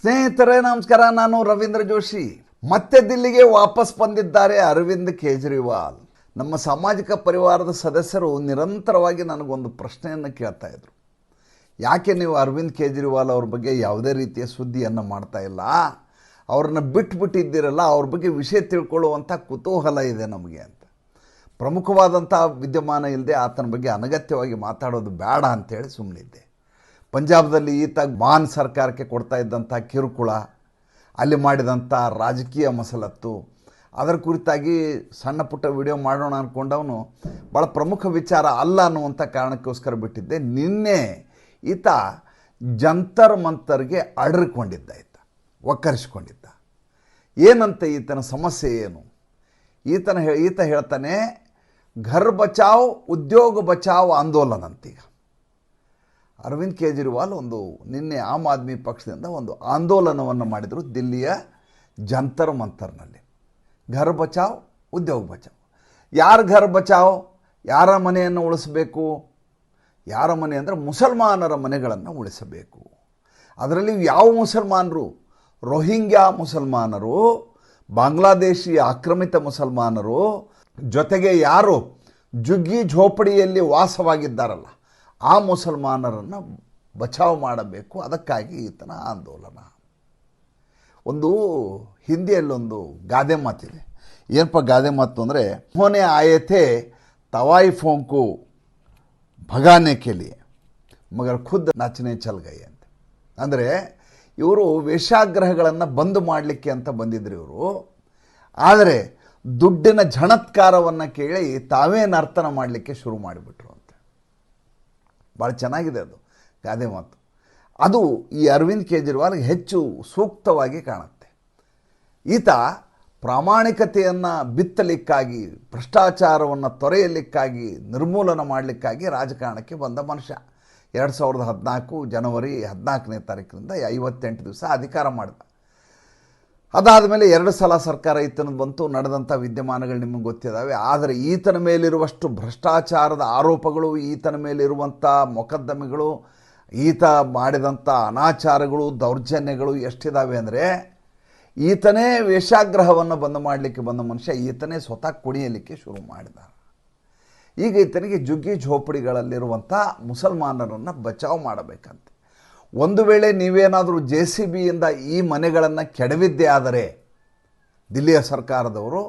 ಸ್ನೇಹಿತರೇ, ನಮಸ್ಕಾರ. ನಾನು ರವೀಂದ್ರ ಜೋಶಿ. ಮತ್ತೆ ದಿಲ್ಲಿಗೆ ವಾಪಸ್ ಬಂದಿದ್ದಾರೆ ಅರವಿಂದ್ ಕೇಜ್ರಿವಾಲ್. ನಮ್ಮ ಸಾಮಾಜಿಕ ಪರಿವಾರದ ಸದಸ್ಯರು ನಿರಂತರವಾಗಿ ನನಗೊಂದು ಪ್ರಶ್ನೆಯನ್ನು ಕೇಳ್ತಾ ಇದ್ರು. ಯಾಕೆ ನೀವು ಅರವಿಂದ್ ಕೇಜ್ರಿವಾಲ್ ಅವ್ರ ಬಗ್ಗೆ ಯಾವುದೇ ರೀತಿಯ ಸುದ್ದಿಯನ್ನು ಮಾಡ್ತಾ ಇಲ್ಲ? ಅವ್ರನ್ನ ಬಿಟ್ಬಿಟ್ಟಿದ್ದೀರಲ್ಲ, ಅವ್ರ ಬಗ್ಗೆ ವಿಷಯ ತಿಳ್ಕೊಳ್ಳುವಂಥ ಕುತೂಹಲ ಇದೆ ನಮಗೆ ಅಂತ. ಪ್ರಮುಖವಾದಂಥ ವಿದ್ಯಮಾನ ಇಲ್ಲದೆ ಆತನ ಬಗ್ಗೆ ಅನಗತ್ಯವಾಗಿ ಮಾತಾಡೋದು ಬೇಡ ಅಂತೇಳಿ ಸುಮ್ಮನಿದ್ದೆ ಪಂಜಾಬ್ದಲ್ಲಿ ಈತ ಮಾನ್ ಸರ್ಕಾರಕ್ಕೆ ಕೊಡ್ತಾ ಇದ್ದಂಥ ಕಿರುಕುಳ, ಅಲ್ಲಿ ಮಾಡಿದಂಥ ರಾಜಕೀಯ ಮಸಲತ್ತು, ಅದರ ಕುರಿತಾಗಿ ಸಣ್ಣ ಪುಟ್ಟ ವಿಡಿಯೋ ಮಾಡೋಣ ಅಂದ್ಕೊಂಡವನು ಭಾಳ ಪ್ರಮುಖ ವಿಚಾರ ಅಲ್ಲ ಅನ್ನುವಂಥ ಕಾರಣಕ್ಕೋಸ್ಕರ ಬಿಟ್ಟಿದ್ದೆ. ನಿನ್ನೆ ಈತ ಜಂತರ್ ಮಂತರ್ಗೆ ಅಡರ್ಕೊಂಡಿದ್ದ ಈತ ಒಕ್ಕರಿಸ್ಕೊಂಡಿದ್ದ ಏನಂತ ಈತನ ಸಮಸ್ಯೆ ಏನು? ಈತನ ಈತ ಹೇಳ್ತಾನೆ, ಘರ್ ಬಚಾವ್, ಉದ್ಯೋಗ ಬಚಾವ್, ಆಂದೋಲನ ಅಂತೀಗ. ಅರವಿಂದ್ ಕೇಜ್ರಿವಾಲ್ ಒಂದು ನಿನ್ನೆ ಆಮ್ ಆದ್ಮಿ ಪಕ್ಷದಿಂದ ಒಂದು ಆಂದೋಲನವನ್ನು ಮಾಡಿದರು ದಿಲ್ಲಿಯ ಜಂತರ್ ಮಂತರ್ನಲ್ಲಿ. ಘರ್ ಬಚಾವ್, ಉದ್ಯೋಗ ಬಚಾವ್. ಯಾರ ಘರ್ ಬಚಾವ್? ಯಾರ ಮನೆಯನ್ನು ಉಳಿಸಬೇಕು? ಯಾರ ಮನೆ ಅಂದರೆ ಮುಸಲ್ಮಾನರ ಮನೆಗಳನ್ನು ಉಳಿಸಬೇಕು. ಅದರಲ್ಲಿ ಯಾವ ಮುಸಲ್ಮಾನರು? ರೋಹಿಂಗ್ಯಾ ಮುಸಲ್ಮಾನರು, ಬಾಂಗ್ಲಾದೇಶಿ ಆಕ್ರಮಿತ ಮುಸಲ್ಮಾನರು, ಜೊತೆಗೆ ಯಾರು? ಜುಗ್ಗಿ ಝೋಪಡಿಯಲ್ಲಿ ವಾಸವಾಗಿದ್ದಾರಲ್ಲ ಆ ಮುಸಲ್ಮಾನರನ್ನು ಬಚಾವ್ ಮಾಡಬೇಕು. ಅದಕ್ಕಾಗಿ ಈತನ ಆಂದೋಲನ. ಒಂದು ಹಿಂದಿಯಲ್ಲೊಂದು ಗಾದೆ ಮಾತಿದೆ. ಏನಪ್ಪ ಗಾದೆ ಮಾತು ಅಂದರೆ ಮೋನೆ ಆಯತೆ ತವಾಯಿ ಫೋಂಕು ಭಗಾನೆ ಕೇಳಿ ಮಗರ್ ಖುದ್ದು ನಾಚನೆ ಚಲ್ಗೈ ಅಂತ. ಅಂದರೆ, ಇವರು ವೇಷಾಗ್ರಹಗಳನ್ನು ಬಂದು ಮಾಡಲಿಕ್ಕೆ ಅಂತ ಬಂದಿದ್ರು ಇವರು. ಆದರೆ, ದುಡ್ಡಿನ ಝಣತ್ಕಾರವನ್ನು ಕೇಳಿ ತಾವೇ ನರ್ತನ ಮಾಡಲಿಕ್ಕೆ ಶುರು ಮಾಡಿಬಿಟ್ರು. ಭಾಳ ಚೆನ್ನಾಗಿದೆ ಅದು, ಗಾದೆ ಮಾತು. ಅದು ಈ ಅರವಿಂದ್ ಕೇಜ್ರಿವಾಲ್ಗೆ ಹೆಚ್ಚು ಸೂಕ್ತವಾಗಿ ಕಾಣುತ್ತೆ. ಈತ ಪ್ರಾಮಾಣಿಕತೆಯನ್ನು ಬಿತ್ತಲಿಕ್ಕಾಗಿ, ಭ್ರಷ್ಟಾಚಾರವನ್ನು ತೊರೆಯಲಿಕ್ಕಾಗಿ, ನಿರ್ಮೂಲನ ಮಾಡಲಿಕ್ಕಾಗಿ ರಾಜಕಾರಣಕ್ಕೆ ಬಂದ ಮನುಷ್ಯ. ಎರಡು ಸಾವಿರದ ಹದಿನಾಲ್ಕು ಜನವರಿ ಹದಿನಾಲ್ಕನೇ ತಾರೀಕಿನಿಂದ ಐವತ್ತೆಂಟು ದಿವಸ ಅಧಿಕಾರ ಮಾಡಿದ. ಅದಾದ ಮೇಲೆ ಎರಡು ಸಲ ಸರ್ಕಾರ ಈತನದು ಬಂತು ನಡೆದಂಥ ವಿದ್ಯಮಾನಗಳು ನಿಮಗೆ ಗೊತ್ತಿದ್ದಾವೆ ಆದರೆ ಈತನ ಮೇಲಿರುವಷ್ಟು ಭ್ರಷ್ಟಾಚಾರದ ಆರೋಪಗಳು, ಈತನ ಮೇಲಿರುವಂಥ ಮೊಕದ್ದಮೆಗಳು, ಈತ ಮಾಡಿದಂಥ ಅನಾಚಾರಗಳು, ದೌರ್ಜನ್ಯಗಳು ಎಷ್ಟಿದ್ದಾವೆ ಅಂದರೆ, ಈತನೇ ವೇಷಾಗ್ರಹವನ್ನು ಬಂದು ಮಾಡಲಿಕ್ಕೆ ಬಂದ ಮನುಷ್ಯ ಈತನೇ ಸ್ವತಃ ಕುಣಿಯಲಿಕ್ಕೆ ಶುರು ಮಾಡಿದ ಈಗ ಈತನಿಗೆ ಜುಗ್ಗಿ ಝೋಪಡಿಗಳಲ್ಲಿರುವಂಥ ಮುಸಲ್ಮಾನರನ್ನು ಬಚಾವ್ ಮಾಡಬೇಕಂತೆ. ಒಂದು ವೇಳೆ ನೀವೇನಾದರೂ ಜೆ ಸಿ ಬಿಯಿಂದ ಈ ಮನೆಗಳನ್ನು ಕೆಡವಿದ್ದೇ ಆದರೆ ದಿಲ್ಲಿಯ ಸರ್ಕಾರದವರು,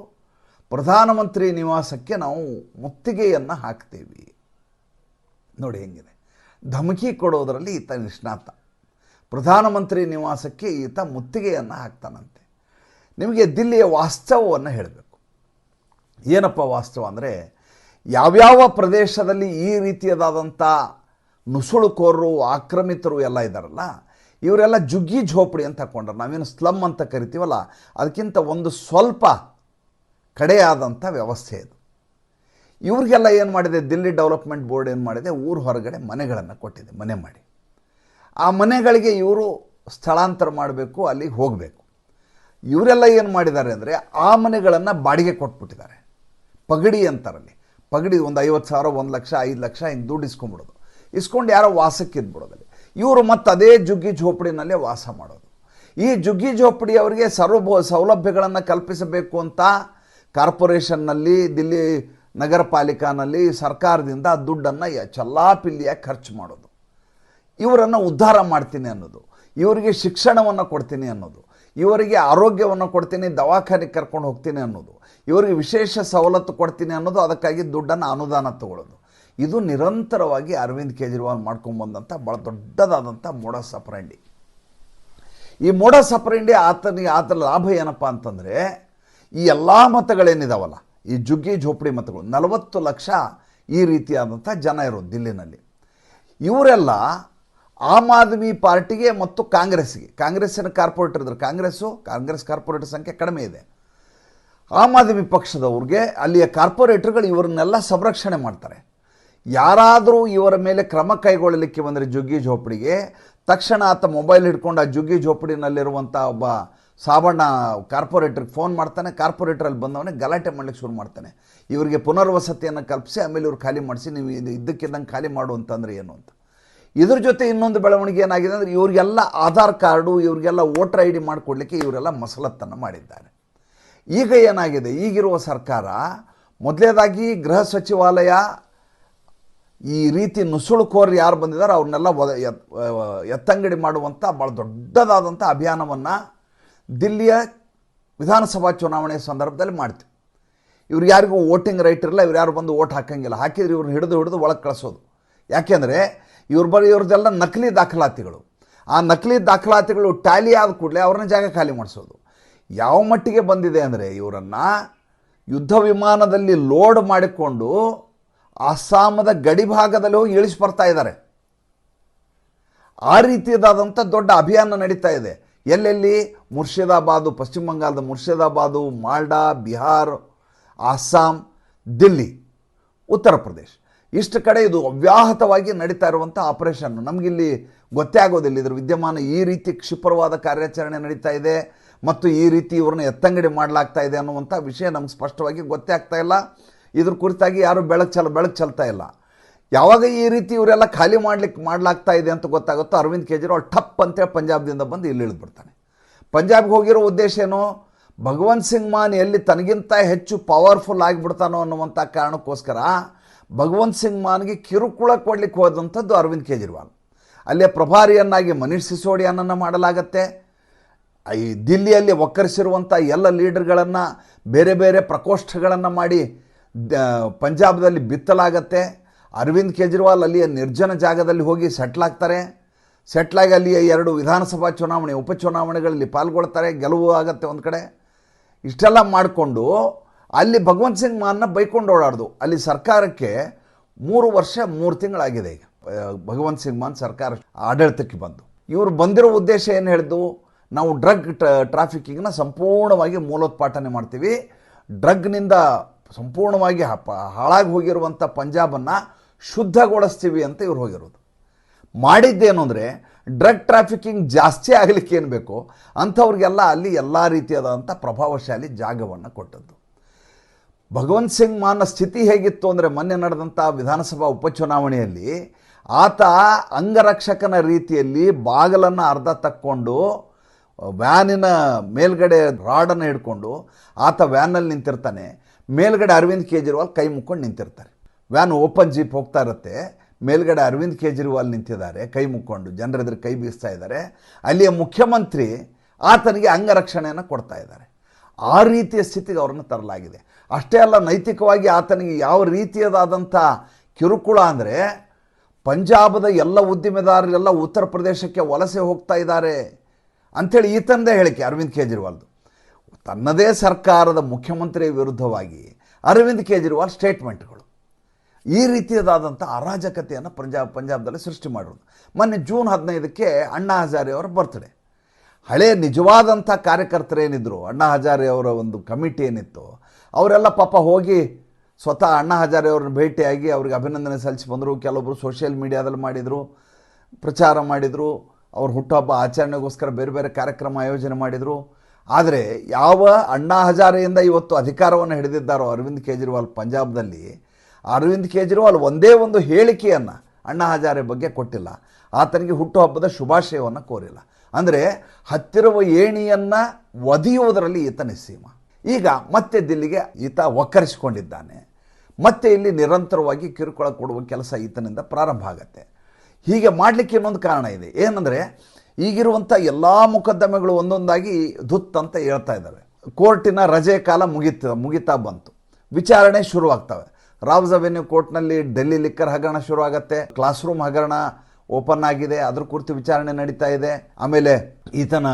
ಪ್ರಧಾನಮಂತ್ರಿ ನಿವಾಸಕ್ಕೆ ನಾವು ಮುತ್ತಿಗೆಯನ್ನು ಹಾಕ್ತೀವಿ. ನೋಡಿ ಹೆಂಗಿದೆ. ಧಮಕಿ ಕೊಡೋದರಲ್ಲಿ ಈತ ನಿಷ್ಣಾತ. ಪ್ರಧಾನಮಂತ್ರಿ ನಿವಾಸಕ್ಕೆ ಈತ ಮುತ್ತಿಗೆಯನ್ನು ಹಾಕ್ತಾನಂತೆ. ನಿಮಗೆ ದಿಲ್ಲಿಯ ವಾಸ್ತವವನ್ನು ಹೇಳಬೇಕು. ಏನಪ್ಪ ವಾಸ್ತವ ಅಂದರೆ, ಯಾವ್ಯಾವ ಪ್ರದೇಶದಲ್ಲಿ ಈ ರೀತಿಯದಾದಂಥ ನುಸುಳುಕೋರರು ಆಕ್ರಮಿತರು ಎಲ್ಲ ಇದ್ದಾರಲ್ಲ, ಇವರೆಲ್ಲ ಜುಗ್ಗಿ ಝೋಪಡಿ ಅಂತ ಹಾಕೊಂಡ್ರು. ನಾವೇನು ಸ್ಲಮ್ ಅಂತ ಕರಿತೀವಲ್ಲ, ಅದಕ್ಕಿಂತ ಒಂದು ಸ್ವಲ್ಪ ಕಡೆಯಾದಂಥ ವ್ಯವಸ್ಥೆ ಇದು. ಇವ್ರಿಗೆಲ್ಲ ಏನು ಮಾಡಿದೆ? ದಿಲ್ಲಿ ಡೆವಲಪ್ಮೆಂಟ್ ಬೋರ್ಡ್ ಏನು ಮಾಡಿದೆ? ಊರು ಹೊರಗಡೆ ಮನೆಗಳನ್ನು ಕೊಟ್ಟಿದೆ, ಮನೆ ಮಾಡಿ. ಆ ಮನೆಗಳಿಗೆ ಇವರು ಸ್ಥಳಾಂತರ ಮಾಡಬೇಕು, ಅಲ್ಲಿಗೆ ಹೋಗಬೇಕು. ಇವರೆಲ್ಲ ಏನು ಮಾಡಿದ್ದಾರೆ ಅಂದರೆ, ಆ ಮನೆಗಳನ್ನು ಬಾಡಿಗೆ ಕೊಟ್ಬಿಟ್ಟಿದ್ದಾರೆ. ಪಗಡಿ ಅಂತಾರಲ್ಲಿ. ಪಗಡಿ ಒಂದು ಐವತ್ತು ಸಾವಿರ, ಒಂದು ಲಕ್ಷ, ಐದು ಲಕ್ಷ ಹಿಂಗೆ ದುಡ್ಡು ಇಸ್ಕೊಂಡು ಯಾರೋ ವಾಸಕ್ಕೆ ಇದ್ಬಿಡೋದಲ್ಲಿ ಇವರು ಮತ್ತು ಅದೇ ಜುಗ್ಗಿ ಝೋಪಡಿನಲ್ಲೇ ವಾಸ ಮಾಡೋದು. ಈ ಜುಗ್ಗಿ ಝೋಪಡಿ ಅವರಿಗೆ ಸರ್ವ ಸೌಲಭ್ಯಗಳನ್ನು ಕಲ್ಪಿಸಬೇಕು ಅಂತ ಕಾರ್ಪೊರೇಷನ್ನಲ್ಲಿ, ದಿಲ್ಲಿ ನಗರ ಪಾಲಿಕಾನಲ್ಲಿ ಸರ್ಕಾರದಿಂದ ದುಡ್ಡನ್ನು ಚಲ್ಲಾಪಿಲ್ಲಿಯಾಗಿ ಖರ್ಚು ಮಾಡೋದು. ಇವರನ್ನು ಉದ್ಧಾರ ಮಾಡ್ತೀನಿ ಅನ್ನೋದು. ಇವರಿಗೆ ಶಿಕ್ಷಣವನ್ನು ಕೊಡ್ತೀನಿ ಅನ್ನೋದು. ಇವರಿಗೆ ಆರೋಗ್ಯವನ್ನು ಕೊಡ್ತೀನಿ, ದವಾಖಾನೆಗೆ ಕರ್ಕೊಂಡು ಹೋಗ್ತೀನಿ ಅನ್ನೋದು. ಇವರಿಗೆ ವಿಶೇಷ ಸವಲತ್ತು ಕೊಡ್ತೀನಿ ಅನ್ನೋದು, ಅದಕ್ಕಾಗಿ ದುಡ್ಡನ್ನು ಅನುದಾನ ತಗೊಳ್ಳೋದು ಇದು ನಿರಂತರವಾಗಿ ಅರವಿಂದ್ ಕೇಜ್ರಿವಾಲ್ ಮಾಡ್ಕೊಂಬಂದಂಥ ಭಾಳ ದೊಡ್ಡದಾದಂಥ ಮೋಡ ಸಪರಂಡಿ. ಈ ಮೋಡ ಸಪರಂಡಿ ಆತನಿಗೆ ಆತನ ಲಾಭ ಏನಪ್ಪ ಅಂತಂದರೆ, ಈ ಎಲ್ಲ ಮತಗಳೇನಿದಾವಲ್ಲ, ಈ ಜುಗ್ಗಿ ಝೋಪಡಿ ಮತಗಳು, ನಲವತ್ತು ಲಕ್ಷ ಈ ರೀತಿಯಾದಂಥ ಜನ ಇರೋದು ದಿಲ್ಲಿನಲ್ಲಿ. ಇವರೆಲ್ಲ ಆಮ್ ಆದ್ಮಿ ಪಾರ್ಟಿಗೆ ಮತ್ತು ಕಾಂಗ್ರೆಸ್ಗೆ ಕಾಂಗ್ರೆಸ್ಸಿನ ಕಾರ್ಪೊರೇಟರ್ ಇದ್ರು ಕಾಂಗ್ರೆಸ್ಸು, ಕಾಂಗ್ರೆಸ್ ಕಾರ್ಪೊರೇಟರ್ ಸಂಖ್ಯೆ ಕಡಿಮೆ ಇದೆ. ಆಮ್ ಆದ್ಮಿ ಪಕ್ಷದವ್ರಿಗೆ ಅಲ್ಲಿಯ ಕಾರ್ಪೊರೇಟರ್ಗಳು ಇವರನ್ನೆಲ್ಲ ಸಂರಕ್ಷಣೆ ಮಾಡ್ತಾರೆ. ಯಾರಾದರೂ ಇವರ ಮೇಲೆ ಕ್ರಮ ಕೈಗೊಳ್ಳಲಿಕ್ಕೆ ಬಂದರೆ ಜುಗ್ಗಿ ಜೋಪಡಿಗೆ ತಕ್ಷಣ ಆತ ಮೊಬೈಲ್ ಹಿಡ್ಕೊಂಡು ಆ ಜುಗ್ಗಿ ಝೋಪಡಿನಲ್ಲಿರುವಂಥ ಒಬ್ಬ ಸಾಬಣ್ಣ ಕಾರ್ಪೊರೇಟ್ರಿಗೆ ಫೋನ್ ಮಾಡ್ತಾನೆ. ಕಾರ್ಪೊರೇಟ್ರಲ್ಲಿ ಬಂದವನೇ ಗಲಾಟೆ ಮಾಡ್ಲಿಕ್ಕೆ ಶುರು ಮಾಡ್ತಾನೆ. ಇವರಿಗೆ ಪುನರ್ವಸತಿಯನ್ನು ಕಲ್ಪಿಸಿ, ಆಮೇಲೆ ಇವ್ರು ಖಾಲಿ ಮಾಡಿಸಿ, ನೀವು ಇದು ಇದ್ದಕ್ಕಿದ್ದಂಗೆ ಖಾಲಿ ಮಾಡು ಅಂತಂದರೆ ಏನು ಅಂತ. ಇದ್ರ ಜೊತೆ ಇನ್ನೊಂದು ಬೆಳವಣಿಗೆ ಏನಾಗಿದೆ ಅಂದರೆ ಇವರಿಗೆಲ್ಲ ಆಧಾರ್ ಕಾರ್ಡು, ಇವರಿಗೆಲ್ಲ ವೋಟರ್ ಐ ಡಿ ಮಾಡಿಕೊಡ್ಲಿಕ್ಕೆ ಇವರೆಲ್ಲ ಮಸಲತ್ತನ್ನು ಮಾಡಿದ್ದಾರೆ. ಈಗ ಏನಾಗಿದೆ? ಈಗಿರುವ ಸರ್ಕಾರ ಮೊದಲೇದಾಗಿ ಗೃಹ ಸಚಿವಾಲಯ ಈ ರೀತಿ ನುಸುಳುಕೋರು ಯಾರು ಬಂದಿದ್ದಾರೆ, ಅವ್ರನ್ನೆಲ್ಲ ಒದ ಎತ್- ಎತ್ತಂಗಡಿ ಮಾಡುವಂಥ ಭಾಳ ದೊಡ್ಡದಾದಂಥ ಅಭಿಯಾನವನ್ನು ದಿಲ್ಲಿಯ ವಿಧಾನಸಭಾ ಚುನಾವಣೆ ಸಂದರ್ಭದಲ್ಲಿ ಮಾಡ್ತೀವಿ. ಇವ್ರು ಯಾರಿಗೂ ವೋಟಿಂಗ್ ರೈಟ್ ಇರಲ್ಲ, ಇವ್ರು ಯಾರು ಬಂದು ವೋಟ್ ಹಾಕಂಗಿಲ್ಲ. ಹಾಕಿದ್ರೆ ಇವ್ರನ್ನ ಹಿಡಿದು ಹಿಡಿದು ಒಳಗೆ ಕಳಿಸೋದು. ಯಾಕೆಂದರೆ ಇವ್ರ ಬರೀ ಇವ್ರದ್ದೆಲ್ಲ ನಕಲಿ ದಾಖಲಾತಿಗಳು. ಆ ನಕಲಿ ದಾಖಲಾತಿಗಳು ಟ್ಯಾಲಿ ಆದ ಕೂಡಲೇ ಅವ್ರನ್ನ ಜಾಗ ಖಾಲಿ ಮಾಡಿಸೋದು. ಯಾವ ಮಟ್ಟಿಗೆ ಬಂದಿದೆ ಅಂದರೆ ಇವರನ್ನು ಯುದ್ಧ ವಿಮಾನದಲ್ಲಿ ಲೋಡ್ ಮಾಡಿಕೊಂಡು ಅಸ್ಸಾಮದ ಗಡಿ ಭಾಗದಲ್ಲಿ ಹೋಗಿ ಇಳಿಸಿ ಬರ್ತಾ ಇದ್ದಾರೆ. ಆ ರೀತಿಯದಾದಂಥ ದೊಡ್ಡ ಅಭಿಯಾನ ನಡೀತಾ ಇದೆ. ಎಲ್ಲೆಲ್ಲಿ? ಮುರ್ಷಿದಾಬಾದು, ಪಶ್ಚಿಮ ಬಂಗಾಳದ ಮುರ್ಷಿದಾಬಾದು, ಮಾಲ್ಡಾ, ಬಿಹಾರ್ ಅಸ್ಸಾಂ ದಿಲ್ಲಿ, ಉತ್ತರ ಪ್ರದೇಶ. ಇಷ್ಟು ಕಡೆ ಇದು ಅವ್ಯಾಹತವಾಗಿ ನಡೀತಾ ಇರುವಂಥ ಆಪರೇಷನ್ ನಮಗಿಲ್ಲಿ ಗೊತ್ತೇ ಆಗೋದಿಲ್ಲ. ಇದ್ರ ವಿದ್ಯಮಾನ ಈ ರೀತಿ ಕ್ಷಿಪ್ರವಾದ ಕಾರ್ಯಾಚರಣೆ ನಡೀತಾ ಇದೆ ಮತ್ತು ಈ ರೀತಿ ಇವ್ರನ್ನ ಎತ್ತಂಗಡಿ ಮಾಡಲಾಗ್ತಾ ಇದೆ ಅನ್ನುವಂಥ ವಿಷಯ ನಮ್ಗೆ ಸ್ಪಷ್ಟವಾಗಿ ಗೊತ್ತೇ ಆಗ್ತಾ ಇಲ್ಲ. ಇದ್ರ ಕುರಿತಾಗಿ ಯಾರು ಬೆಳಕು ಚಲ ಬೆಳಕು ಚೆಲ್ತಾ ಇಲ್ಲ. ಯಾವಾಗ ಈ ರೀತಿ ಇವರೆಲ್ಲ ಖಾಲಿ ಮಾಡ್ಲಿಕ್ಕೆ ಮಾಡಲಾಗ್ತಾ ಇದೆ ಅಂತ ಗೊತ್ತಾಗುತ್ತೋ ಅರವಿಂದ್ ಕೇಜ್ರಿವಾಲ್ ಟಪ್ ಅಂತೇಳಿ ಪಂಜಾಬ್ದಿಂದ ಬಂದು ಇಲ್ಲಿ ಇಳಿದ್ಬಿಡ್ತಾನೆ. ಪಂಜಾಬ್ಗೆ ಹೋಗಿರೋ ಉದ್ದೇಶ ಏನು? ಭಗವಂತ್ ಸಿಂಗ್ ಮಾನ್ ಎಲ್ಲಿ ತನಗಿಂತ ಹೆಚ್ಚು ಪವರ್ಫುಲ್ ಆಗಿಬಿಡ್ತಾನೋ ಅನ್ನುವಂಥ ಕಾರಣಕ್ಕೋಸ್ಕರ ಭಗವಂತ್ ಸಿಂಗ್ ಮಾನ್ಗೆ ಕಿರುಕುಳ ಕೊಡ್ಲಿಕ್ಕೆ ಹೋದಂಥದ್ದು ಅರವಿಂದ್ ಕೇಜ್ರಿವಾಲ್. ಅಲ್ಲೇ ಪ್ರಭಾರಿಯನ್ನಾಗಿ ಮನೀಷ್ ಸಿಸೋಡಿಯನನ್ನು ಮಾಡಲಾಗತ್ತೆ. ಈ ದಿಲ್ಲಿಯಲ್ಲಿ ಒಕ್ಕರಿಸಿರುವಂಥ ಎಲ್ಲ ಲೀಡರ್ಗಳನ್ನು, ಬೇರೆ ಬೇರೆ ಪ್ರಕೋಷ್ಠಗಳನ್ನು ಮಾಡಿ ಪಂಜಾಬ್ದಲ್ಲಿ ಬಿತ್ತಲಾಗತ್ತೆ. ಅರವಿಂದ್ ಕೇಜ್ರಿವಾಲ್ ಅಲ್ಲಿಯ ನಿರ್ಜನ ಜಾಗದಲ್ಲಿ ಹೋಗಿ ಸೆಟ್ಲ್ ಆಗ್ತಾರೆ. ಸೆಟ್ಲಾಗಿ ಅಲ್ಲಿಯ ಎರಡು ವಿಧಾನಸಭಾ ಚುನಾವಣೆ, ಉಪಚುನಾವಣೆಗಳಲ್ಲಿ ಪಾಲ್ಗೊಳ್ತಾರೆ. ಗೆಲುವು ಆಗತ್ತೆ ಒಂದು ಕಡೆ. ಇಷ್ಟೆಲ್ಲ ಮಾಡಿಕೊಂಡು ಅಲ್ಲಿ ಭಗವಂತ್ ಸಿಂಗ್ ಮಾನ್ನ ಬೈಕೊಂಡು ಓಡಾಡ್ದು. ಅಲ್ಲಿ ಸರ್ಕಾರಕ್ಕೆ ಮೂರು ವರ್ಷ, ಮೂರು ತಿಂಗಳಾಗಿದೆ ಈಗ. ಭಗವಂತ್ ಸಿಂಗ್ ಮಾನ್ ಸರ್ಕಾರ ಆಡಳಿತಕ್ಕೆ ಬಂದು. ಇವರು ಬಂದಿರೋ ಉದ್ದೇಶ ಏನು ಹೇಳಿದ್ದು ನಾವು ಡ್ರಗ್ ಟ್ರಾಫಿಕಿಂಗ್ನ ಸಂಪೂರ್ಣವಾಗಿ ಮೂಲೋತ್ಪಾಟನೆ ಮಾಡ್ತೀವಿ. ಡ್ರಗ್ನಿಂದ ಸಂಪೂರ್ಣವಾಗಿ ಹಾಳಾಗಿ ಹೋಗಿರುವಂಥ ಪಂಜಾಬನ್ನು ಶುದ್ಧಗೊಳಿಸ್ತೀವಿ ಅಂತ ಇವ್ರು ಹೋಗಿರೋದು. ಮಾಡಿದ್ದೇನು ಅಂದರೆ, ಡ್ರಗ್ ಟ್ರಾಫಿಕಿಂಗ್ ಜಾಸ್ತಿ ಆಗಲಿಕ್ಕೆ ಏನು ಬೇಕೋ? ಅಂಥವ್ರಿಗೆಲ್ಲ ಅಲ್ಲಿ ಎಲ್ಲ ರೀತಿಯಾದಂಥ ಪ್ರಭಾವಶಾಲಿ ಜಾಗವನ್ನು ಕೊಟ್ಟದ್ದು. ಭಗವಂತ್ ಸಿಂಗ್ ಮಾನ್ನ ಸ್ಥಿತಿ ಹೇಗಿತ್ತು ಅಂದರೆ, ಮೊನ್ನೆ ನಡೆದಂಥ ವಿಧಾನಸಭಾ ಉಪಚುನಾವಣೆಯಲ್ಲಿ ಆತ ಅಂಗರಕ್ಷಕನ ರೀತಿಯಲ್ಲಿ ಬಾಗಿಲನ್ನು ಅರ್ಧ ತಕ್ಕೊಂಡು, ವ್ಯಾನಿನ ಮೇಲ್ಗಡೆ ರಾಡನ್ನು ಹಿಡ್ಕೊಂಡು, ಆತ ವ್ಯಾನಲ್ಲಿ ನಿಂತಿರ್ತಾನೆ. ಮೇಲ್ಗಡೆ ಅರವಿಂದ್ ಕೇಜ್ರಿವಾಲ್ ಕೈ ಮುಕ್ಕೊಂಡು ನಿಂತಿರ್ತಾರೆ. ವ್ಯಾನ್ ಓಪನ್ ಜೀಪ್ ಹೋಗ್ತಾ ಇರುತ್ತೆ, ಮೇಲ್ಗಡೆ ಅರವಿಂದ್ ಕೇಜ್ರಿವಾಲ್ ನಿಂತಿದ್ದಾರೆ, ಕೈ ಮುಕ್ಕೊಂಡು, ಜನರೆದುರು ಕೈ ಬೀಸ್ತಾ ಇದ್ದಾರೆ. ಅಲ್ಲಿಯ ಮುಖ್ಯಮಂತ್ರಿ ಆತನಿಗೆ ಅಂಗರಕ್ಷಣೆಯನ್ನು ಕೊಡ್ತಾ ಇದ್ದಾರೆ. ಆ ರೀತಿಯ ಸ್ಥಿತಿಗೆ ಅವರನ್ನು ತರಲಾಗಿದೆ. ಅಷ್ಟೇ ಅಲ್ಲ, ನೈತಿಕವಾಗಿ ಆತನಿಗೆ ಯಾವ ರೀತಿಯದಾದಂಥ ಕಿರುಕುಳ ಅಂದರೆ ಪಂಜಾಬದ ಎಲ್ಲ ಉದ್ದಿಮೆದಾರರೆಲ್ಲ ಉತ್ತರ ಪ್ರದೇಶಕ್ಕೆ ವಲಸೆ ಹೋಗ್ತಾ ಇದ್ದಾರೆ ಅಂಥೇಳಿ ಈತನದೇ ಹೇಳಿಕೆ ಅರವಿಂದ್ ಕೇಜ್ರಿವಾಲ್ದು. ತನ್ನದೇ ಸರ್ಕಾರದ ಮುಖ್ಯಮಂತ್ರಿಯ ವಿರುದ್ಧವಾಗಿ ಅರವಿಂದ್ ಕೇಜ್ರಿವಾಲ್ ಸ್ಟೇಟ್ಮೆಂಟ್ಗಳು. ಈ ರೀತಿಯದಾದಂಥ ಅರಾಜಕತೆಯನ್ನು ಪಂಜಾಬ್ ಪಂಜಾಬ್ದಲ್ಲಿ ಸೃಷ್ಟಿ ಮಾಡಿರೋದು. ಮೊನ್ನೆ ಜೂನ್ ಹದಿನೈದಕ್ಕೆ ಅಣ್ಣಾ ಹಜಾರಿ ಅವರ ಬರ್ತ್ಡೇ ಹಳೆಯ ನಿಜವಾದಂಥ ಕಾರ್ಯಕರ್ತರೇನಿದ್ರು? ಅಣ್ಣಾ ಹಜಾರಿ ಅವರ ಒಂದು ಕಮಿಟಿ ಏನಿತ್ತು? ಅವರೆಲ್ಲ ಪಾಪ ಹೋಗಿ ಸ್ವತಃ ಅಣ್ಣಾ ಹಜಾರೆ ಅವ್ರನ್ನ ಭೇಟಿಯಾಗಿ ಅವ್ರಿಗೆ ಅಭಿನಂದನೆ ಸಲ್ಲಿಸಿ ಬಂದರು. ಕೆಲವೊಬ್ಬರು ಸೋಷಿಯಲ್ ಮೀಡಿಯಾದಲ್ಲಿ ಮಾಡಿದರು, ಪ್ರಚಾರ ಮಾಡಿದರು. ಅವ್ರ ಹುಟ್ಟುಹಬ್ಬ ಆಚರಣೆಗೋಸ್ಕರ ಬೇರೆ ಬೇರೆ ಕಾರ್ಯಕ್ರಮ ಆಯೋಜನೆ ಮಾಡಿದರು. ಆದರೆ ಯಾವ ಅಣ್ಣಾ ಹಜಾರೆಯಿಂದ ಇವತ್ತು ಅಧಿಕಾರವನ್ನು ಹಿಡಿದಿದ್ದಾರೋ ಅರವಿಂದ್ ಕೇಜ್ರಿವಾಲ್ ಪಂಜಾಬ್ದಲ್ಲಿ, ಅರವಿಂದ್ ಕೇಜ್ರಿವಾಲ್ ಒಂದೇ ಒಂದು ಹೇಳಿಕೆಯನ್ನು ಅಣ್ಣಾ ಹಜಾರೆ ಬಗ್ಗೆ ಕೊಟ್ಟಿಲ್ಲ. ಆತನಿಗೆ ಹುಟ್ಟುಹಬ್ಬದ ಶುಭಾಶಯವನ್ನು ಕೋರಿಲ್ಲ. ಅಂದರೆ ಹತ್ತಿರುವ ಏಣಿಯನ್ನು ಒದೆಯುವುದರಲ್ಲಿ ಈತ ಸೀಮ ಈಗ ಮತ್ತೆ ದಿಲ್ಲಿಗೆ ಈತ ಒಕ್ಕರಿಸಿಕೊಂಡಿದ್ದಾನೆ ಮತ್ತೆ ಇಲ್ಲಿ ನಿರಂತರವಾಗಿ ಕಿರುಕುಳ ಕೊಡುವ ಕೆಲಸ ಈತನಿಂದ ಪ್ರಾರಂಭ ಆಗತ್ತೆ. ಹೀಗೆ ಮಾಡಲಿಕ್ಕೆ ಇನ್ನೊಂದು ಕಾರಣ ಇದೆ. ಏನಂದರೆ ಈಗಿರುವಂಥ ಎಲ್ಲ ಮೊಕದ್ದಮೆಗಳು ಒಂದೊಂದಾಗಿ ಧುತ್ ಅಂತ ಹೇಳ್ತಾ ಇದ್ದಾವೆ. ಕೋರ್ಟಿನ ರಜೆ ಕಾಲ ಮುಗಿತ, ಮುಗಿತಾ ಬಂತು. ವಿಚಾರಣೆ ಶುರುವಾಗ್ತವೆ. ರಾವ್ಸ್ ಅವೆನ್ಯೂ ಕೋರ್ಟ್ನಲ್ಲಿ ಡೆಲ್ಲಿ ಲಿಕ್ಕರ್ ಹಗರಣ ಶುರುವಾಗತ್ತೆ. ಕ್ಲಾಸ್ ರೂಮ್ ಹಗರಣ ಓಪನ್ ಆಗಿದೆ. ಅದ್ರ ಕುರಿತು ವಿಚಾರಣೆ ನಡೀತಾ ಇದೆ. ಆಮೇಲೆ ಈತನ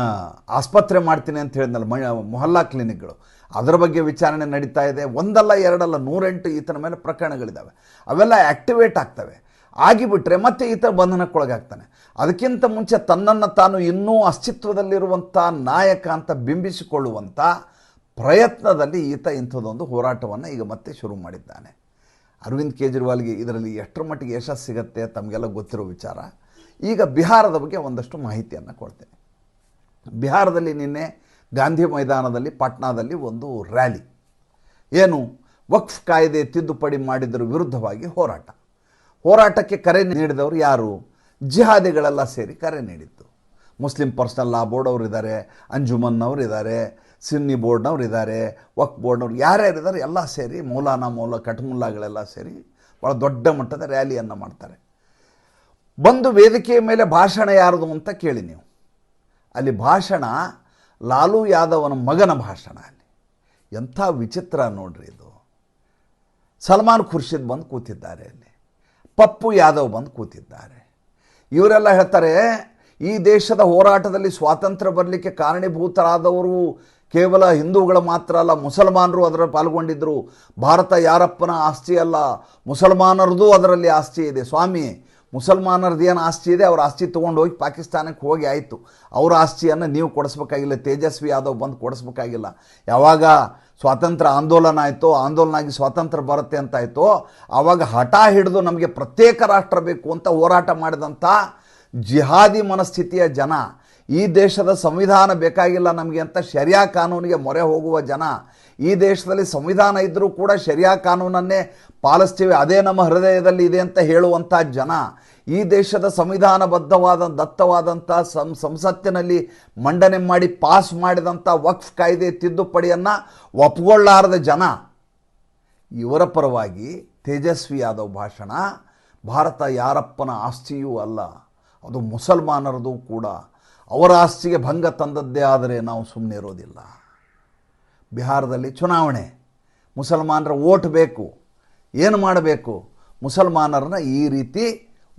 ಆಸ್ಪತ್ರೆ ಮಾಡ್ತೀನಿ ಅಂತ ಹೇಳಿದ್ನಲ್ಲ ಮೊಹಲ್ಲಾ ಕ್ಲಿನಿಕ್ಗಳು. ಅದರ ಬಗ್ಗೆ ವಿಚಾರಣೆ ನಡೀತಾ ಇದೆ. ಒಂದಲ್ಲ ಎರಡಲ್ಲ ನೂರೆಂಟು ಈತನ ಮೇಲೆ ಪ್ರಕರಣಗಳಿದ್ದಾವೆ. ಅವೆಲ್ಲ ಆ್ಯಕ್ಟಿವೇಟ್ ಆಗ್ತವೆ. ಆಗಿಬಿಟ್ರೆ ಮತ್ತೆ ಈತ ಬಂಧನಕ್ಕೊಳಗಾಗ್ತಾನೆ. ಅದಕ್ಕಿಂತ ಮುಂಚೆ ತನ್ನನ್ನು ತಾನು ಇನ್ನೂ ಅಸ್ತಿತ್ವದಲ್ಲಿರುವಂಥ ನಾಯಕ ಅಂತ ಬಿಂಬಿಸಿಕೊಳ್ಳುವಂಥ ಪ್ರಯತ್ನದಲ್ಲಿ ಈತ ಇಂಥದ್ದೊಂದು ಹೋರಾಟವನ್ನು ಈಗ ಮತ್ತೆ ಶುರು ಮಾಡಿದ್ದಾನೆ. ಅರವಿಂದ್ ಕೇಜ್ರಿವಾಲ್ಗೆ ಇದರಲ್ಲಿ ಎಷ್ಟರ ಮಟ್ಟಿಗೆ ಯಶಸ್ಸು ಸಿಗುತ್ತೆ ತಮಗೆಲ್ಲ ಗೊತ್ತಿರೋ ವಿಚಾರ. ಈಗ ಬಿಹಾರದ ಬಗ್ಗೆ ಒಂದಷ್ಟು ಮಾಹಿತಿಯನ್ನು ಕೊಡ್ತೇನೆ. ಬಿಹಾರದಲ್ಲಿ ನಿನ್ನೆ ಗಾಂಧಿ ಮೈದಾನದಲ್ಲಿ, ಪಾಟ್ನಾದಲ್ಲಿ ಒಂದು ರ್ಯಾಲಿ. ಏನು, ವಕ್ಫ್ ಕಾಯ್ದೆ ತಿದ್ದುಪಡಿ ಮಾಡಿದರ ವಿರುದ್ಧವಾಗಿ ಹೋರಾಟ. ಹೋರಾಟಕ್ಕೆ ಕರೆ ನೀಡಿದವರು ಯಾರು? ಜಿಹಾದಿಗಳೆಲ್ಲ ಸೇರಿ ಕರೆ ನೀಡಿತ್ತು. ಮುಸ್ಲಿಂ ಪರ್ಸ್ನಲ್ ಲಾ ಬೋರ್ಡ್ ಇದ್ದಾರೆ ಅಂಜುಮನ್ನವ್ರು ಇದ್ದಾರೆ ಸಿನ್ನಿ ಬೋರ್ಡ್ನವ್ರು ಇದ್ದಾರೆ ವಕ್ ಬೋರ್ಡ್ನವ್ರು ಯಾರ್ಯಾರು ಇದ್ದಾರೆ ಎಲ್ಲ ಸೇರಿ ಮೌಲಾನಾ ಮೌಲ ಕಟ್ಮುಲ್ಲಾಗಳೆಲ್ಲ ಸೇರಿ ಭಾಳ ದೊಡ್ಡ ಮಟ್ಟದ ರ್ಯಾಲಿಯನ್ನು ಮಾಡ್ತಾರೆ. ಬಂದು ವೇದಿಕೆಯ ಮೇಲೆ ಭಾಷಣ ಯಾರದು ಅಂತ ಕೇಳಿ ನೀವು. ಅಲ್ಲಿ ಭಾಷಣ ಲಾಲು ಯಾದವನ ಮಗನ ಭಾಷಣ ಅಲ್ಲಿ. ಎಂಥ ವಿಚಿತ್ರ ನೋಡ್ರಿ ಇದು. ಸಲ್ಮಾನ್ ಖುರ್ಷಿದ್ ಬಂದು ಕೂತಿದ್ದಾರೆ ಅಲ್ಲಿ. ಪಪ್ಪು ಯಾದವ್ ಬಂದು ಕೂತಿದ್ದಾರೆ. ಇವರೆಲ್ಲ ಹೇಳ್ತಾರೆ, ಈ ದೇಶದ ಹೋರಾಟದಲ್ಲಿ ಸ್ವಾತಂತ್ರ್ಯ ಬರಲಿಕ್ಕೆ ಕಾರಣೀಭೂತರಾದವರು ಕೇವಲ ಹಿಂದೂಗಳು ಮಾತ್ರ ಅಲ್ಲ, ಮುಸಲ್ಮಾನರು ಅದರ ಪಾಲ್ಗೊಂಡಿದ್ದರು ಭಾರತ ಯಾರಪ್ಪನ ಆಸ್ತಿ ಅಲ್ಲ ಮುಸಲ್ಮಾನರದು ಅದರಲ್ಲಿ ಆಸ್ತಿ ಇದೆ. ಸ್ವಾಮಿ, ಮುಸಲ್ಮಾನರದ್ದು ಏನು ಆಸ್ತಿ ಇದೆ? ಅವ್ರ ಆಸ್ತಿ ತೊಗೊಂಡು ಹೋಗಿ ಪಾಕಿಸ್ತಾನಕ್ಕೆ ಹೋಗಿ ಆಯಿತು. ಅವರ ಆಸ್ತಿಯನ್ನು ನೀವು ಕೊಡಿಸ್ಬೇಕಾಗಿಲ್ಲ, ತೇಜಸ್ವಿ ಯಾದವ್ ಬಂದು ಕೊಡಿಸ್ಬೇಕಾಗಿಲ್ಲ. ಯಾವಾಗ ಸ್ವಾತಂತ್ರ್ಯ ಆಂದೋಲನ ಆಯಿತು ಆಂದೋಲನ ಆಗಿ ಸ್ವಾತಂತ್ರ್ಯ ಬರುತ್ತೆ ಅಂತ ಆಯಿತು ಆವಾಗ ಹಠ ಹಿಡಿದು ನಮಗೆ ಪ್ರತ್ಯೇಕ ರಾಷ್ಟ್ರ ಬೇಕು ಅಂತ ಹೋರಾಟ ಮಾಡಿದಂಥ ಜಿಹಾದಿ ಮನಸ್ಥಿತಿಯ ಜನ, ಈ ದೇಶದ ಸಂವಿಧಾನ ಬೇಕಾಗಿಲ್ಲ ನಮಗೆ ಅಂತ ಶರಿಯಾ ಕಾನೂನಿಗೆ ಮೊರೆ ಹೋಗುವ ಜನ, ಈ ದೇಶದಲ್ಲಿ ಸಂವಿಧಾನ ಇದ್ದರೂ ಕೂಡ ಶರಿಯಾ ಕಾನೂನನ್ನೇ ಪಾಲಿಸ್ತೀವಿ, ಅದೇ ನಮ್ಮ ಹೃದಯದಲ್ಲಿ ಇದೆ ಅಂತ ಹೇಳುವಂಥ ಜನ ಈ ದೇಶದ ಸಂವಿಧಾನಬದ್ಧವಾದ, ದತ್ತವಾದಂಥ ಸಂ, ಸಂಸತ್ತಿನಲ್ಲಿ ಮಂಡನೆ ಮಾಡಿ ಪಾಸ್ ಮಾಡಿದಂಥ ವಕ್ಫ್ ಕಾಯ್ದೆ ತಿದ್ದುಪಡಿಯನ್ನು ಒಪ್ಕೊಳ್ಳಾರದ ಜನ, ಇವರ ಪರವಾಗಿ ತೇಜಸ್ವಿ ಯಾದವ್ ಭಾಷಣ, ಭಾರತ ಯಾರಪ್ಪನ ಆಸ್ತಿಯೂ ಅಲ್ಲ, ಅದು ಮುಸಲ್ಮಾನರದು ಕೂಡ. ಅವರ ಆಸ್ತಿಗೆ ಭಂಗ ತಂದದ್ದೇ ಆದರೆ ನಾವು ಸುಮ್ಮನೆ ಇರೋದಿಲ್ಲ. ಬಿಹಾರದಲ್ಲಿ ಚುನಾವಣೆ, ಮುಸಲ್ಮಾನರ ಓಟ್ ಬೇಕು, ಏನು ಮಾಡಬೇಕು? ಮುಸಲ್ಮಾನರನ್ನ ಈ ರೀತಿ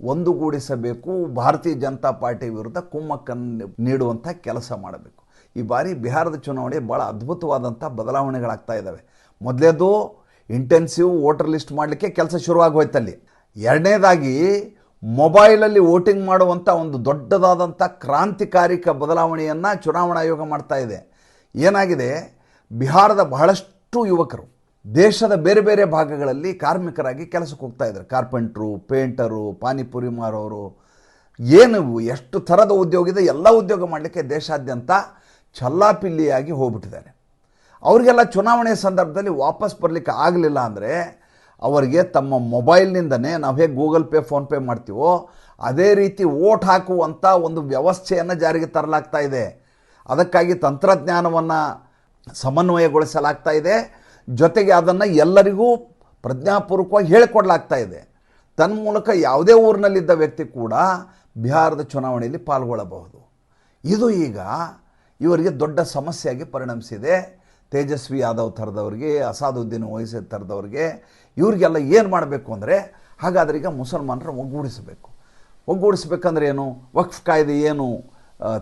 ಒಂದುಗೂಡಿಸಬೇಕು, ಭಾರತೀಯ ಜನತಾ ಪಾರ್ಟಿ ವಿರುದ್ಧ ಕುಮ್ಮಕ್ಕನ್ನು ನೀಡುವಂಥ ಕೆಲಸ ಮಾಡಬೇಕು. ಈ ಬಾರಿ ಬಿಹಾರದ ಚುನಾವಣೆ ಭಾಳ ಅದ್ಭುತವಾದಂಥ ಬದಲಾವಣೆಗಳಾಗ್ತಾ ಇದ್ದಾವೆ ಮೊದಲೇದು ಇಂಟೆನ್ಸಿವ್ ವೋಟರ್ ಲಿಸ್ಟ್ ಮಾಡಲಿಕ್ಕೆ ಕೆಲಸ ಶುರುವಾಗೋಯ್ತಲ್ಲಿ. ಎರಡನೇದಾಗಿ ಮೊಬೈಲಲ್ಲಿ ವೋಟಿಂಗ್ ಮಾಡುವಂಥ ಒಂದು ದೊಡ್ಡದಾದಂಥ ಕ್ರಾಂತಿಕಾರಿಕ ಬದಲಾವಣೆಯನ್ನು ಚುನಾವಣಾ ಆಯೋಗ ಮಾಡ್ತಾ ಇದೆ. ಏನಾಗಿದೆ? ಬಿಹಾರದ ಬಹಳಷ್ಟು ಯುವಕರು ದೇಶದ ಬೇರೆ ಬೇರೆ ಭಾಗಗಳಲ್ಲಿ ಕಾರ್ಮಿಕರಾಗಿ ಕೆಲಸಕ್ಕೆ ಹೋಗ್ತಾ ಇದ್ದಾರೆ. ಕಾರ್ಪೆಂಟ್ರು, ಪೇಂಟರು, ಪಾನಿಪುರಿ ಮಾರೋರು. ಏನು ಎಷ್ಟು ಥರದ ಉದ್ಯೋಗ ಇದೆ, ಎಲ್ಲ ಉದ್ಯೋಗ ಮಾಡಲಿಕ್ಕೆ ದೇಶಾದ್ಯಂತ ಚಲ್ಲಾಪಿಲ್ಲಿಯಾಗಿ ಹೋಗ್ಬಿಟ್ಟಿದ್ದಾರೆ. ಅವರಿಗೆಲ್ಲ ಚುನಾವಣೆ ಸಂದರ್ಭದಲ್ಲಿ ವಾಪಸ್ ಬರಲಿಕ್ಕೆ ಆಗಲಿಲ್ಲ ಅಂದರೆ ಅವರಿಗೆ ತಮ್ಮ ಮೊಬೈಲ್ನಿಂದನೇ ನಾವು ಹೇಗೆ ಗೂಗಲ್ ಪೇ ಫೋನ್ಪೇ ಮಾಡ್ತೀವೋ, ಅದೇ ರೀತಿ ಓಟ್ ಹಾಕುವಂಥ ಒಂದು ವ್ಯವಸ್ಥೆಯನ್ನು ಜಾರಿಗೆ ತರಲಾಗ್ತಾ ಇದೆ. ಅದಕ್ಕಾಗಿ ತಂತ್ರಜ್ಞಾನವನ್ನು ಸಮನ್ವಯಗೊಳಿಸಲಾಗ್ತಾ ಇದೆ. ಜೊತೆಗೆ ಅದನ್ನು ಎಲ್ಲರಿಗೂ ಪ್ರಜ್ಞಾಪೂರ್ವಕವಾಗಿ ಹೇಳಿಕೊಡ್ಲಾಗ್ತಾ ಇದೆ. ತನ್ಮೂಲಕ ಯಾವುದೇ ಊರಿನಲ್ಲಿದ್ದ ವ್ಯಕ್ತಿ ಕೂಡ ಬಿಹಾರದ ಚುನಾವಣೆಯಲ್ಲಿ ಪಾಲ್ಗೊಳ್ಳಬಹುದು. ಇದು ಈಗ ಇವರಿಗೆ ದೊಡ್ಡ ಸಮಸ್ಯೆಯಾಗಿ ಪರಿಣಮಿಸಿದೆ. ತೇಜಸ್ವಿ ಯಾದವ್ ಥರದವ್ರಿಗೆ, ಅಸಾದುದ್ದೀನ್ ಓವೈಸಿ ಥರದವ್ರಿಗೆ ಇವ್ರಿಗೆಲ್ಲ ಏನು ಮಾಡಬೇಕು ಅಂದರೆ, ಹಾಗಾದ್ರೆ ಈಗ ಮುಸಲ್ಮಾನರು ಒಗ್ಗೂಡಿಸಬೇಕು. ಒಗ್ಗೂಡಿಸ್ಬೇಕಂದ್ರೆ ಏನು? ವಕ್ಫ್ ಕಾಯ್ದೆ ಏನು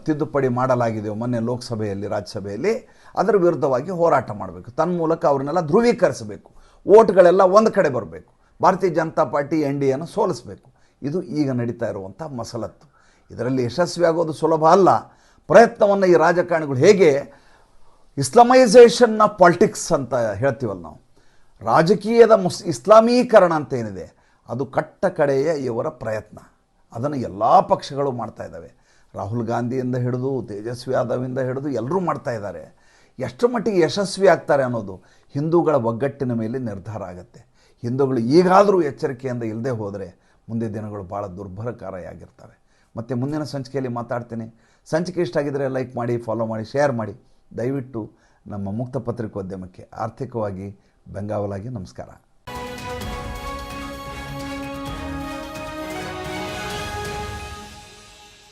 ತಿದ್ದುಪಡಿ ಮಾಡಲಾಗಿದೆಯೋ ಮೊನ್ನೆ ಲೋಕಸಭೆಯಲ್ಲಿ, ರಾಜ್ಯಸಭೆಯಲ್ಲಿ. ಅದರ ವಿರುದ್ಧವಾಗಿ ಹೋರಾಟ ಮಾಡಬೇಕು. ತನ್ನ ಮೂಲಕ ಅವ್ರನ್ನೆಲ್ಲ ಧ್ರುವೀಕರಿಸಬೇಕು. ಓಟ್ಗಳೆಲ್ಲ ಒಂದು ಕಡೆ ಬರಬೇಕು. ಭಾರತೀಯ ಜನತಾ ಪಾರ್ಟಿ ಎನ್ ಡಿ ಎನ್ನು ಸೋಲಿಸಬೇಕು. ಇದು ಈಗ ನಡೀತಾ ಇರುವಂಥ ಮಸಲತ್ತು. ಇದರಲ್ಲಿ ಯಶಸ್ವಿಯಾಗೋದು ಸುಲಭ ಅಲ್ಲ. ಪ್ರಯತ್ನವನ್ನು ಈ ರಾಜಕಾರಣಿಗಳು ಹೇಗೆ ಇಸ್ಲಾಮೈಸೇಷನ್ನ ಪಾಲಿಟಿಕ್ಸ್ ಅಂತ ಹೇಳ್ತೀವಲ್ಲ ನಾವು. ರಾಜಕೀಯದ ಮುಸ್ ಇಸ್ಲಾಮೀಕರಣ ಅಂತ ಏನಿದೆ? ಅದು ಕಟ್ಟ ಕಡೆಯ ಇವರ ಪ್ರಯತ್ನ. ಅದನ್ನು ಎಲ್ಲ ಪಕ್ಷಗಳು ಮಾಡ್ತಾ ಇದ್ದಾವೆ. ರಾಹುಲ್ ಗಾಂಧಿಯಿಂದ ಹಿಡಿದು, ತೇಜಸ್ವಿ ಯಾದವಿಂದ ಹಿಡಿದು ಎಲ್ಲರೂ ಮಾಡ್ತಾ ಇದ್ದಾರೆ. ಎಷ್ಟು ಮಟ್ಟಿಗೆ ಯಶಸ್ವಿ ಆಗ್ತಾರೆ ಅನ್ನೋದು ಹಿಂದೂಗಳ ಒಗ್ಗಟ್ಟಿನ ಮೇಲೆ ನಿರ್ಧಾರ ಆಗುತ್ತೆ. ಹಿಂದೂಗಳು ಈಗಾದರೂ ಎಚ್ಚರಿಕೆಯಿಂದ ಇಲ್ಲದೆ ಹೋದರೆ ಮುಂದೆ ದಿನಗಳು ಭಾಳ ದುರ್ಭರಕಾರಿಯಾಗಿರ್ತವೆ ಮತ್ತು ಮುಂದಿನ ಸಂಚಿಕೆಯಲ್ಲಿ ಮಾತಾಡ್ತೀನಿ. ಸಂಚಿಕೆ ಇಷ್ಟ ಆಗಿದ್ದರೆ ಲೈಕ್ ಮಾಡಿ ಫಾಲೋ ಮಾಡಿ ಶೇರ್ ಮಾಡಿ. ದಯವಿಟ್ಟು ನಮ್ಮ ಮುಕ್ತ ಪತ್ರಿಕೋದ್ಯಮಕ್ಕೆ ಆರ್ಥಿಕವಾಗಿ ಬೆಂಗಾವಲಾಗಿ ನಮಸ್ಕಾರ.